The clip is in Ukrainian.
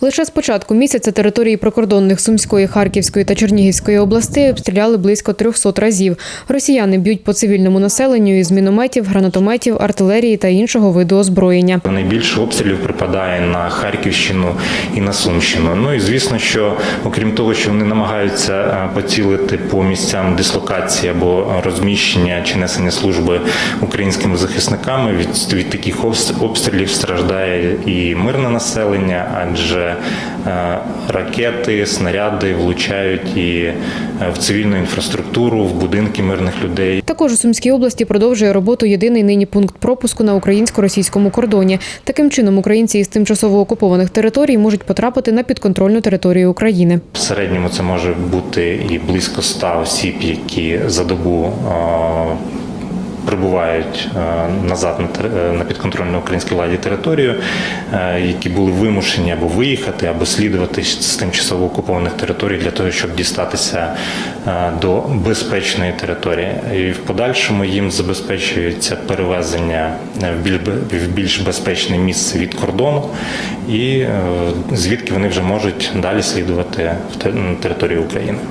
Лише з початку місяця території прикордонних Сумської, Харківської та Чернігівської областей обстріляли близько 300 разів. Росіяни б'ють по цивільному населенню із мінометів, гранатометів, артилерії та іншого виду озброєння. Найбільше обстрілів припадає на Харківщину і на Сумщину. Ну і звісно, що окрім того, що вони намагаються е, поцілити по місцям дислокації або розміщення чи несення служби українськими захисниками, від, від таких обстрілів страждає і мирне населення, адже е, ракети, снаряди влучають і е, в цивільну інфраструктуру, в будинки мирних людей. Також у Сумській області продовжує роботу єдиний нині пункт пропуску на українсько-російському кордоні. Таким чином, українці із тимчасово окупованих територій можуть потрапити на підконтрольну територію України. В середньому це може бути і близько 100 осіб, які за добу е, прибувають е, назад на е, на підконтрольну українській владі територію, е, які були вимушені або виїхати, або слідувати з тимчасово окупованих територій для того, щоб дістатися до безпечної території. І в подальшому їм забезпечується перевезення в більш безпечне місце від кордону, і звідки вони вже можуть далі слідувати в те- на територію України.